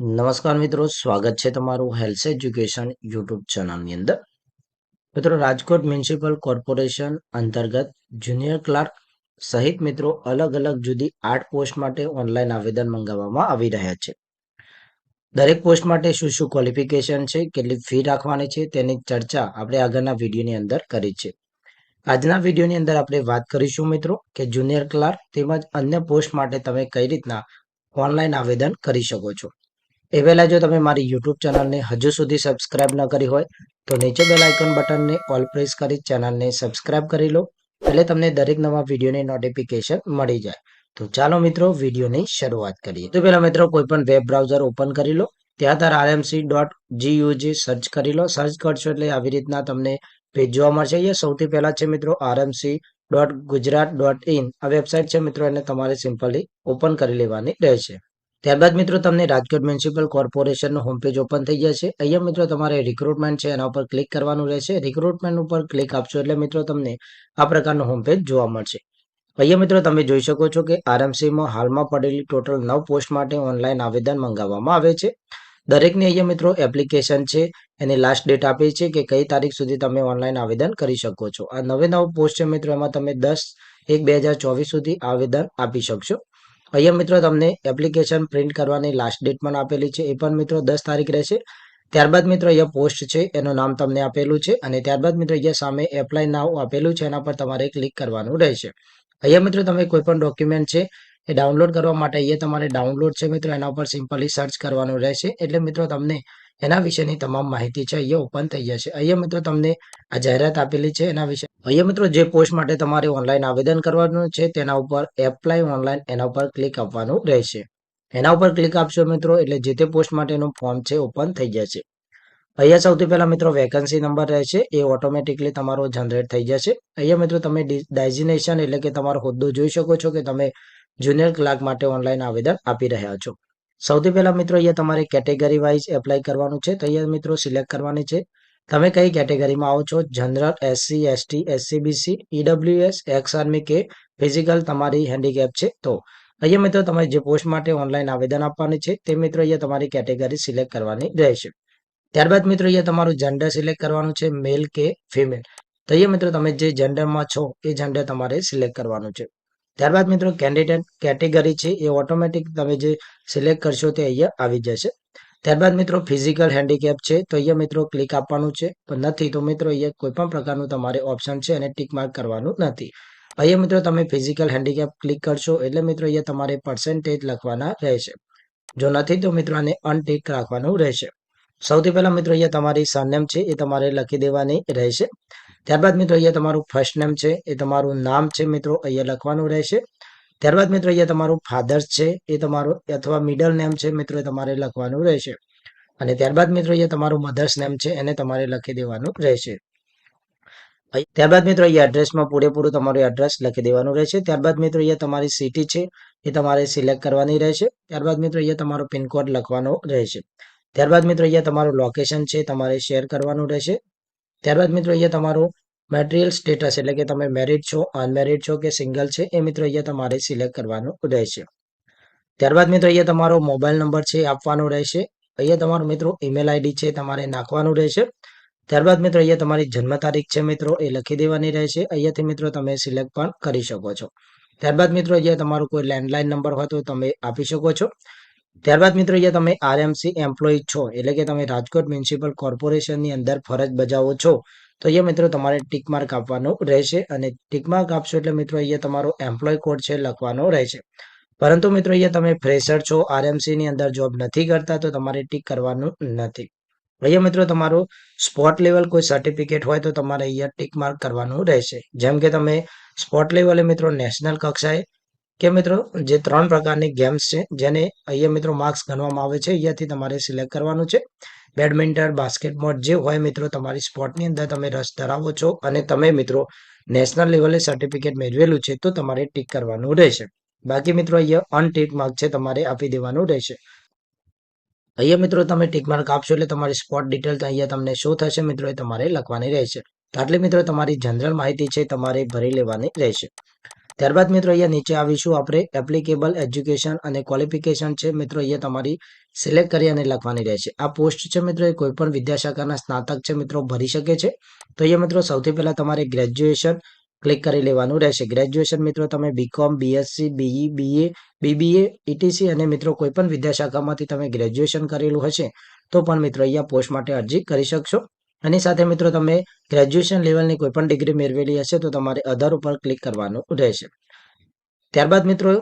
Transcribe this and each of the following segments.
નમસ્કાર મિત્રો, સ્વાગત છે તમારું હેલ્થ એજ્યુકેશન યુટ્યુબ ચેનલની અંદર. મિત્રો, રાજકોટ મ્યુનિસિપલ કોર્પોરેશન અંતર્ગત જુનિયર ક્લાર્ક સહિત મિત્રો અલગ અલગ જુદી આઠ પોસ્ટ માટે ઓનલાઈન આવેદન મંગાવવામાં આવી રહ્યા છે. દરેક પોસ્ટ માટે શું શું ક્વોલિફિકેશન છે, કેટલી ફી રાખવાની છે, તેની ચર્ચા આપણે આગળના વિડીયોની અંદર કરી છે. આજના વિડીયોની અંદર આપણે વાત કરીશું મિત્રો કે જુનિયર ક્લાર્ક તેમજ અન્ય પોસ્ટ માટે તમે કઈ રીતના ઓનલાઈન આવેદન કરી શકો છો. એ પહેલાં જો તમે મારી યુટ્યુબ ચેનલને હજુ સુધી સબસ્ક્રાઇબ ન કરી હોય, તો નીચે બેલ આઇકન બટનને ઓલ પ્રેસ કરી ચેનલને સબસ્ક્રાઇબ કરી લો, એટલે તમને દરેક નવા વિડીયોની નોટિફિકેશન મળી જાય. તો ચાલો મિત્રો વિડીયોની શરૂઆત કરીએ. તો પહેલા મિત્રો કોઈ પણ વેબ બ્રાઉઝર ઓપન કરી લો, ત્યાં તાર આરએમસી ડોટ જીયુજી સર્ચ કરી લો. સર્ચ કરશો એટલે આવી રીતના તમને પેજ જોવા મળશે. અહીંયા સૌથી પહેલાં છે મિત્રો RMC dot Gujarat dot in આ વેબસાઇટ છે મિત્રો, એને તમારે સિમ્પલી ઓપન કરી લેવાની રહેશે. ત્યારબાદ મિત્રો તમને રાજકોટ મ્યુનિસિપલ કોર્પોરેશનનું હોમ પેજ ઓપન થઈ જશે. અહીંયા મિત્રો તમારે રિક્રુટમેન્ટ છે એના ઉપર ક્લિક કરવાનું રહેશે. રિક્રુટમેન્ટ ઉપર ક્લિક આપશો એટલે મિત્રો તમને આ પ્રકારનું હોમ પેજ જોવા મળશે. અહીંયા મિત્રો તમે જોઈ શકો છો કે આરએમસીમાં હાલમાં પડેલી ટોટલ નવ પોસ્ટ માટે ઓનલાઈન આવેદન મંગાવવામાં આવે છે. દરેકની અહીંયા મિત્રો એપ્લિકેશન છે, એની લાસ્ટ ડેટ આપી છે કે કઈ તારીખ સુધી તમે ઓનલાઈન આવેદન કરી શકો છો. આ નવે નવ પોસ્ટ છે મિત્રો, એમાં તમે દસ એક બે સુધી આવેદન આપી શકશો. અહીંયા મિત્રો તમને એપ્લિકેશન પ્રિન્ટ કરવાની લાસ્ટ ડેટ પણ આપેલી છે. એ પણ મિત્રો દસ તારીખ રહેશે. ત્યારબાદ મિત્રો અહીંયા પોસ્ટ છે. એનું નામ તમને આપેલું છે. અને ત્યારબાદ મિત્રો અહીંયા સામે એપ્લાય નાવ આપેલું છે. એના પર તમારે ક્લિક કરવાનું રહેશે. અહીંયા મિત્રો તમે કોઈ પણ ડોક્યુમેન્ટ છે એ ડાઉનલોડ કરવા માટે અહીંયા તમારે ડાઉનલોડ છે મિત્રો. એના ઉપર સિમ્પલી સર્ચ કરવાનું રહેશે. એટલે મિત્રો તમને એના વિશેની તમામ માહિતી છે. અહીંયા ઓપન થઈ જશે. અહીંયા મિત્રો તમને આ જાહેરાત આપેલી છે એના વિશે. અહીંયા મિત્રો જે પોસ્ટ માટે તમારે ઓનલાઈન આવેદન કરવાનું છે તેના ઉપર એપ્લાય ઓનલાઈન એના ઉપર ક્લિક આપવાનું રહેશે. એના ઉપર ક્લિક આપશો મિત્રો એટલે જે તે પોસ્ટ માટેનું ફોર્મ છે ઓપન થઈ જશે. અહીંયા સૌથી પહેલા મિત્રો વેકન્સી નંબર રહેશે. એ ઓટોમેટિકલી તમારો જનરેટ થઈ જશે. અહીંયા મિત્રો તમે ડેઝિનેશન એટલે કે તમારો હોદ્દો જોઈ શકો છો કે તમે જુનિયર ક્લાર્ક માટે ઓનલાઈન આવેદન આપી રહ્યા છો. સૌથી પહેલા મિત્રો અહીંયા તમારે કેટેગરી વાઇઝ એપ્લાય કરવાનું છે. તો અહીંયા મિત્રો સિલેક્ટ કરવાની છે. તમે કઈ કેટેગરીમાં આવો છો? General SC ST SCBC EWS ex army કે ફિઝિકલ તમારી હેન્ડીકેપ છે. તો અહીંયા મિત્રો તમારે જે પોસ્ટ માટે ઓનલાઈન આવેદન આપવાની છે, તે મિત્રો અહીંયા તમારી કેટેગરી સિલેક્ટ કરવાની રહેશે. ત્યારબાદ મિત્રો અહીંયા તમારું જેન્ડર સિલેક્ટ કરવાનું છે મેલ કે ફિમેલ તો અહીંયા મિત્રો તમે જે જેન્ડરમાં છો, એ જેન્ડર તમારે સિલેક્ટ કરવાનું છે. ત્યારબાદ મિત્રો કેન્ડિડેટ કેટેગરી છે, એ ઓટોમેટિક તમે જે સિલેક્ટ કરશો તે અહીંયા આવી જશે. ત્યારબાદ મિત્રો ફિઝિકલ હેન્ડીકેપ છે, તો અહીંયા મિત્રો ક્લિક આપવાનું છે. પણ નથી તો મિત્રો અહીંયા કોઈ પણ પ્રકારનું તમારે ઓપ્શન છે અને ટીક માર્ક કરવાનું નથી. અહીંયા મિત્રો તમે ફિઝિકલ હેન્ડીકેપ ક્લિક કરશો એટલે મિત્રો અહીંયા તમારે પર્સન્ટેજ લખવાના રહેશે. જો નથી તો મિત્રો આને અનટીક રાખવાનું રહેશે. સૌથી પહેલા મિત્રો અહીંયા તમારી સરનેમ છે, એ તમારે લખી દેવાની રહેશે. ત્યારબાદ મિત્રો અહીંયા તમારું ફર્સ્ટ નેમ છે, એ તમારું નામ છે મિત્રો, અહીંયા લખવાનું રહેશે. ત્યારબાદ મિત્રો અહીંયા તમારું ફાધર્સ છે, એ તમારું અથવા મિડલ નેમ છે મિત્રો તમારે લખવાનું રહેશે. અને ત્યારબાદ મિત્રો અહીંયા તમારું મધર્સ નેમ છે, એને તમારે લખી દેવાનું રહેશે. ત્યારબાદ મિત્રો અહીંયા એડ્રેસમાં પૂરેપૂરું તમારું એડ્રેસ લખી દેવાનું રહેશે. ત્યારબાદ મિત્રો અહીંયા તમારી સિટી છે, એ તમારે સિલેક્ટ કરવાની રહેશે. ત્યારબાદ મિત્રો અહીંયા તમારો પિનકોડ લખવાનો રહેશે. ત્યારબાદ મિત્રો અહીંયા તમારું લોકેશન છે તમારે શેર કરવાનું રહેશે. ત્યારબાદ મિત્રો અહીંયા તમારું મેટેરિયલ સ્ટેટસ એટલે કે તમે મેરિડ છો અનમેરિડ છો કે સિંગલ છે, એ મિત્રો અહીંયા તમારે સિલેક્ટ કરવાનું રહેશે. ત્યારબાદ મિત્રો અહીંયા તમારો મોબાઈલ નંબર છે આપવાનો રહેશે. અહીંયા તમારો મિત્રો ઈમેલ આઈડી છે તમારે નાખવાનું રહેશે. ત્યારબાદ મિત્રો અહીંયા તમારી જન્મ તારીખ છે મિત્રો એ લખી દેવાની રહેશે. અહીંયાથી મિત્રો તમે સિલેક્ટ પણ કરી શકો છો. ત્યારબાદ મિત્રો અહીંયા તમારો કોઈ લેન્ડલાઇન નંબર હોય તો તમે આપી શકો છો. ત્યારબાદ મિત્રો અહીંયા તમે આરએમસી એમ્પ્લોય છો, એટલે કે તમે રાજકોટ મ્યુનિસિપલ કોર્પોરેશનની અંદર ફરજ બજાવો છો, તો અહીંયા મિત્રો તમારે ટીક માર્ક આપવાનું રહેશે અને ટીક માર્ક આપશો એટલે મિત્રો અહીંયા તમારો એમ્પ્લોય કોડ છે લખવાનો રહેશે. પરંતુ મિત્રો અહીંયા તમે ફ્રેશર છો આરએમસી ની અંદર જોબ નથી કરતા, તો તમારે ટીક કરવાનું નથી. અહીંયા મિત્રો તમારું સ્પોટ લેવલ કોઈ સર્ટિફિકેટ હોય તો તમારે અહીંયા ટીક માર્ક કરવાનું રહેશે. જેમ કે તમે સ્પોટ લેવલે મિત્રો નેશનલ કક્ષાએ કે મિત્રો, જે ત્રણ પ્રકારની ગેમ્સ છે, જેને અહીંયા મિત્રો માર્ક્સ ગણવામાં આવે છે, અહીંયાથી તમારે સિલેક્ટ કરવાનું છે. બેડમિન્ટન બાસ્કેટબોલ જે હોય મિત્રો, તમારી સ્પોર્ટની અંદર તમે રસ ધરાવો છો અને તમે મિત્રો નેશનલ લેવલે સર્ટિફિકેટ મેળવેલું છે, તો તમારે ટીક કરવાનું રહેશે. બાકી મિત્રો અહીંયા અનટીક માર્ક છે, તમારે આપી દેવાનું રહેશે. અહીંયા મિત્રો તમે ટીક માર્ક આપશો એટલે તમારી સ્પોટ ડિટેલ્સ અહીંયા તમને શું થશે, મિત્રો એ તમારે લખવાની રહેશે. આટલી મિત્રો તમારી જનરલ માહિતી છે, તમારે ભરી લેવાની રહેશે. ત્યારબાદ મિત્રો અહીંયા નીચે આવીશું. આપણે એપ્લિકેબલ એજ્યુકેશન અને ક્વોલિફિકેશન છે. મિત્રો, અહીંયા તમારી સિલેક્ટ કરી અને લખવાની રહેશે. આ પોસ્ટ છે મિત્રો, એ કોઈ પણ વિદ્યાશાખાના સ્નાતક છે મિત્રો, ભરી શકે છે. તો અહીંયા મિત્રો સૌથી પહેલા તમારે ગ્રેજ્યુએશન ક્લિક કરી લેવાનું રહેશે. ગ્રેજ્યુએશન મિત્રો, તમે BCom BSc BE BA BBA ETC અને મિત્રો કોઈ પણ વિદ્યાશાખામાંથી તમે ગ્રેજ્યુએશન કરેલું હશે, તો પણ મિત્રો અહીંયા પોસ્ટ માટે અરજી કરી શકશો. એની સાથે મિત્રો તમે ગ્રેજ્યુએશન લેવલની કોઈ પણ ડિગ્રી મેળવેલી હશે તો તમારે અધર ઉપર ક્લિક કરવાનું રહેશે. ત્યારબાદ મિત્રો,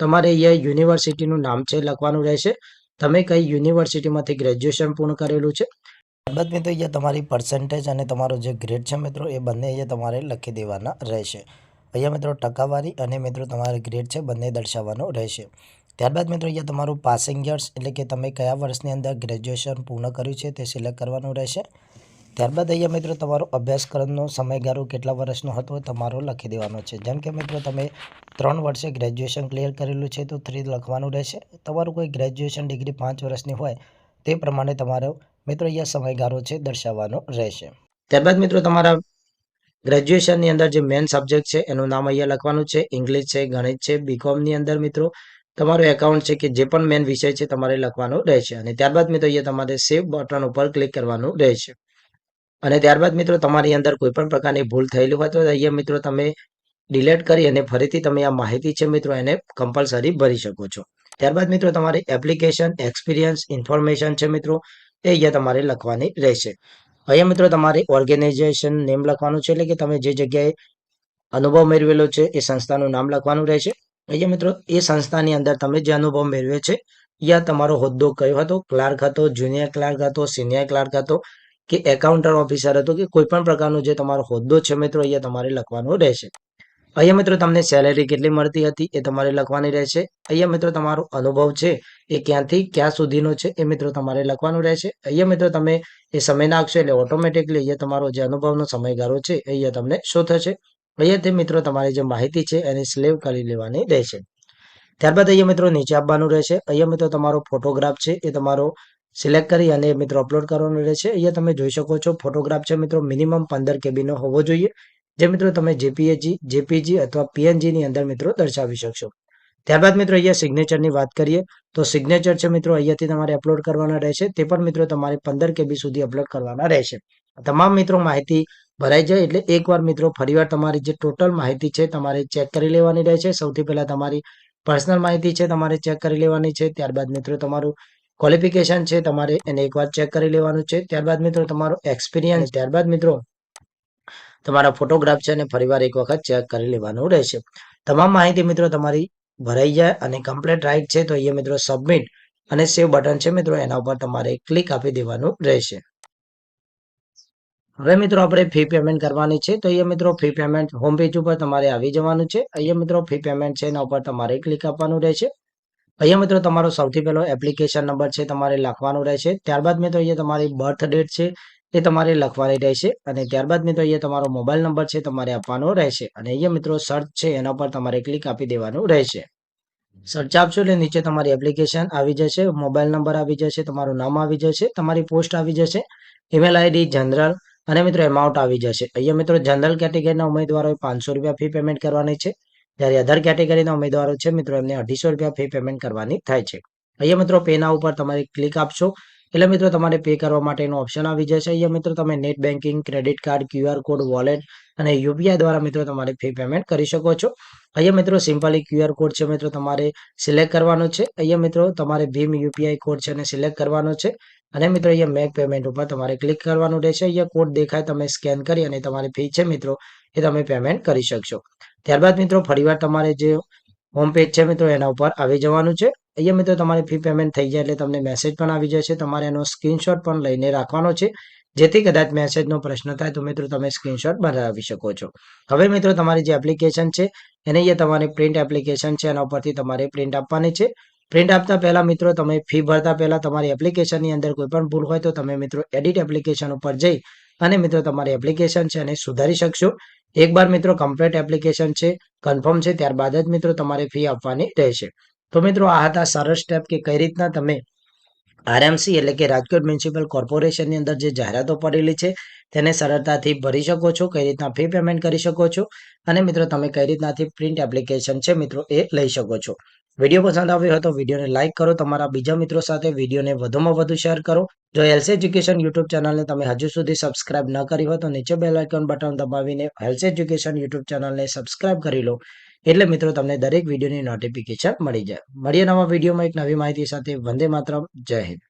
તમારે અહીંયા યુનિવર્સિટીનું નામ છે લખવાનું રહેશે. તમે કઈ યુનિવર્સિટીમાંથી ગ્રેજ્યુએશન પૂર્ણ કરેલું છે? ત્યારબાદ મિત્રો, અહીંયા તમારી પર્સન્ટેજ અને તમારો જે ગ્રેડ છે મિત્રો, એ બંને અહીંયા તમારે લખી દેવાના રહેશે. અહીંયા મિત્રો, ટકાવારી અને મિત્રો, તમારે ગ્રેડ છે બંને દર્શાવવાનો રહેશે. ત્યારબાદ મિત્રો, અહીંયા તમારું પાસિંગ યર્સ એટલે કે તમે કયા વર્ષની અંદર ગ્રેજ્યુએશન પૂર્ણ કર્યું છે તે સિલેક્ટ કરવાનું રહેશે. ત્યારબાદ અહીંયા મિત્રો તમારો અભ્યાસક્રમનો સમયગાળો કેટલા વર્ષનો હતો તમારો લખી દેવાનો છે. જેમ કે મિત્રો તમે ત્રણ વર્ષે ગ્રેજ્યુએશન ક્લિયર કરેલું છે તો થ્રી લખવાનું રહેશે. તમારું કોઈ ગ્રેજ્યુએશન ડિગ્રી પાંચ વર્ષની હોય તે પ્રમાણે તમારો મિત્રો અહીંયા સમયગાળો છે દર્શાવવાનો રહેશે. ત્યારબાદ મિત્રો તમારા ગ્રેજ્યુએશનની અંદર જે મેન સબ્જેક્ટ છે એનું નામ અહીંયા લખવાનું છે. ઇંગ્લિશ છે, ગણિત છે બીકોમની અંદર મિત્રો તમારો એકાઉન્ટ છે કે જે પણ મેન વિષય છે તમારે લખવાનો રહેશે. અને ત્યારબાદ મિત્રો અહીંયા તમારે સેવ બટન ઉપર ક્લિક કરવાનું રહેશે. અને ત્યારબાદ મિત્રો તમારી અંદર કોઈ પણ પ્રકારની ભૂલ થયેલી હોય તો અહીંયા મિત્રો તમે ડિલેટ કરી અને ફરીથી તમે આ માહિતી છે મિત્રો એને કમ્પલસરી ભરી શકો છો. ત્યારબાદ મિત્રો તમારે એપ્લિકેશન એક્સપિરિયન્સ ઇન્ફોર્મેશન છે મિત્રો, એ અહીંયા તમારે લખવાની રહેશે. અહીંયા મિત્રો તમારે ઓર્ગેનાઇઝેશન નેમ લખવાનું છે એટલે કે તમે જે જગ્યાએ અનુભવ મેળવેલો છે એ સંસ્થાનું નામ લખવાનું રહેશે. અહીંયા મિત્રો એ સંસ્થાની અંદર તમે જે અનુભવ મેળવ્યો છે યા તમારો હોદ્દો કયો હતો? ક્લાર્ક હતો, જુનિયર ક્લાર્ક હતો, સિનિયર ક્લાર્ક હતો? કે એકાઉન્ટર ઓફિસર હતો કે કોઈ પણ પ્રકારનો જે તમારો હોદ્દો છે મિત્રો, અહીંયા તમારે લખવાનો રહેશે. અહીંયા મિત્રો તમને સેલેરી કેટલી મળતી હતી એ તમારે લખવાની રહેશે. અહીંયા મિત્રો તમારો અનુભવ છે એ ક્યાંથી, ક્યાં સુધીનો છે એ મિત્રો તમારે લખવાનું રહેશે. અહીંયા મિત્રો તમે એ સમય નાખશો એટલે ઓટોમેટિકલી અહીંયા તમારો જે અનુભવનો સમયગાળો છે અહીંયા તમને શું થશે? અહીંયા તે મિત્રો તમારી જે માહિતી છે એને સ્લેવ કરી લેવાની રહેશે. ત્યારબાદ અહીંયા મિત્રો નીચે આપવાનું રહેશે. અહીંયા મિત્રો તમારો ફોટોગ્રાફ છે એ તમારો સિલેક્ટ કરી અને મિત્રો અપલોડ કરવાનો રહેશે. અહીંયા તમે જોઈ શકો છો ફોટોગ્રાફ છે મિત્રો મિનિમમ પંદર કેબીનો હોવો જોઈએ, જે મિત્રો તમે જેપીએજી જેપીજી અથવા પીએનજી ની અંદર મિત્રો દર્શાવી શકશો. ત્યારબાદ મિત્રો અહીંયા સિગ્નેચરની વાત કરીએ, તો સિગ્નેચર છે મિત્રો અહીંયાથી તમારે અપલોડ કરવાના રહેશે. તે પણ મિત્રો તમારે પંદર કેબી સુધી અપલોડ કરવાના રહેશે. તમામ મિત્રો માહિતી ભરાઈ જાય એટલે એકવાર મિત્રો ફરીવાર તમારી જે ટોટલ માહિતી છે તમારે ચેક કરી લેવાની રહેશે. સૌથી પહેલા તમારી પર્સનલ માહિતી છે તમારે ચેક કરી લેવાની છે. ત્યારબાદ મિત્રો તમારું ક્વોલિફિકેશન છે, તમારે એને એકવાર ચેક કરી લેવાનું છે. ત્યારબાદ મિત્રો, તમારો એક્સપિરિયન્સ ત્યારબાદ મિત્રો, તમારા ફોટોગ્રાફ છે અને ફરીવાર એક વખત ચેક કરી લેવાનું રહેશે. તમામ માહિતી મિત્રો તમારી ભરાઈ જાય અને કમ્પ્લીટ રાઈટ છે, તો અહીંયા મિત્રો સબમિટ અને સેવ બટન છે મિત્રો, એના ઉપર તમારે ક્લિક આપી દેવાનું રહેશે. હવે મિત્રો, આપણે ફી પેમેન્ટ કરવાની છે, તો અહીંયા મિત્રો ફી પેમેન્ટ હોમ પેજ ઉપર તમારે આવી જવાનું છે. અહીંયા મિત્રો ફી પેમેન્ટ છે, એના ઉપર તમારે ક્લિક આપવાનું રહેશે. અહીંયા મિત્રો તમારો સૌથી પહેલો એપ્લિકેશન નંબર છે, તમારે લખવાનો રહેશે. ત્યારબાદ મિત્રો અહીંયા તમારી બર્થ ડેટ છે, એ તમારે લખવાની રહેશે. અને ત્યારબાદ મિત્રો અહીંયા તમારો મોબાઈલ નંબર છે, તમારે આપવાનો રહેશે. અને અહીંયા મિત્રો સર્ચ છે, એના પર તમારે ક્લિક આપી દેવાનું રહેશે. સર્ચ આપશો એટલે નીચે તમારી એપ્લિકેશન આવી જશે મોબાઈલ નંબર આવી જશે, તમારું નામ આવી જશે, તમારી પોસ્ટ આવી જશે ઈમેલ આઈડી જનરલ અને મિત્રો એમાઉન્ટ આવી જશે. અહીંયા મિત્રો જનરલ કેટેગરીના ઉમેદવારોએ પાંચસો રૂપિયા ફી પેમેન્ટ કરવાની છે. જ્યારે અધર કેટેગરીના ઉમેદવારો છે, મિત્રો, એમને અઢીસો રૂપિયા ફી પેમેન્ટ કરવાની થાય છે. અહીંયા, મિત્રો પેના ઉપર તમારે ક્લિક આપશો. એટલે, મિત્રો, તમારે પે કરવા માટેનો ઓપ્શન આવી જશે. અહીંયા, મિત્રો, તમે net banking credit card QR code wallet અને યુપીઆઈ દ્વારા, મિત્રો, તમારે ફી પેમેન્ટ કરી શકો છો. અહીંયા, મિત્રો સિમ્પલી ક્યુઆર કોડ છે, મિત્રો, તમારે સિલેક્ટ કરવાનો છે. અહીંયા, મિત્રો, તમારે ભીમ યુપીઆઈ કોડ છે અને સિલેક્ટ કરવાનો છે. અને, મિત્રો, અહીંયા મેક પેમેન્ટ ઉપર તમારે ક્લિક કરવાનું રહેશે. અહીંયા કોડ દેખાય, તમે સ્કેન કરી અને તમારી ફી છે, મિત્રો. એ તમે પેમેન્ટ કરી શકશો. ત્યારબાદ મિત્રો, ફરીવાર તમારે જે હોમ પેજ છે મિત્રો, એના ઉપર આવી જવાનું છે. અહીંયા મિત્રો, તમારી ફી પેમેન્ટ થઈ જાય એટલે તમને મેસેજ પણ આવી જશે. તમારે એનો સ્ક્રીનશોટ પણ લઈને રાખવાનો છે. જેથી કદાચ મેસેજનો પ્રશ્ન થાય તો મિત્રો, તમે સ્ક્રીનશોટ બનાવી શકો છો. હવે મિત્રો, તમારી જે એપ્લિકેશન છે, એને અહીંયા તમારી પ્રિન્ટ એપ્લિકેશન છે, એના ઉપરથી તમારે પ્રિન્ટ આપવાની છે. પ્રિન્ટ આપતા પહેલા મિત્રો, તમે ફી ભરતા પહેલા તમારી એપ્લિકેશનની અંદર કોઈ પણ ભૂલ હોય તો તમે મિત્રો એડિટ એપ્લિકેશન ઉપર જઈ અને મિત્રો તમારી એપ્લિકેશન છે એને સુધારી શકશો. એકવાર મિત્રો કમ્પ્લીટ એપ્લિકેશન છે કન્ફર્મ છે, ત્યારબાદ જ મિત્રો તમારે ફી આપવાની રહેશે. તો મિત્રો આ હતા સરળ સ્ટેપ કે કઈ રીતના તમે આરએમસી એટલે કે રાજકોટ મ્યુનિસિપલ કોર્પોરેશનની અંદર જે જાહેરાતો પડેલી છે, તેને સરળતાથી ભરી શકો છો, કઈ રીતના ફી પેમેન્ટ કરી શકો છો અને મિત્રો તમે કઈ રીતનાથી પ્રિન્ટ એપ્લિકેશન છે મિત્રો એ લઈ શકો છો. વીડિયો પસંદ આવ્યો હોય તો વિડીયોને લાઇક કરો, તમારા બીજા મિત્રો સાથે વિડીયોને વધુમાં વધુ શેર કરો. જો હેલ્થ એજ્યુકેશન યુટ્યુબ ચેનલને તમે હજુ સુધી સબસ્ક્રાઇબ ન કરી હોય તો નીચે બેલ બટન દબાવીને હેલ્થ એજ્યુકેશન યુટ્યુબ ચેનલને સબસ્ક્રાઇબ કરી લો. એટલે મિત્રો તમને દરેક વિડીયોની નોટિફિકેશન મળી જાય. મળીએ નવા વિડીયોમાં એક નવી માહિતી સાથે. વંદે માતરમ. જય હિન્દ.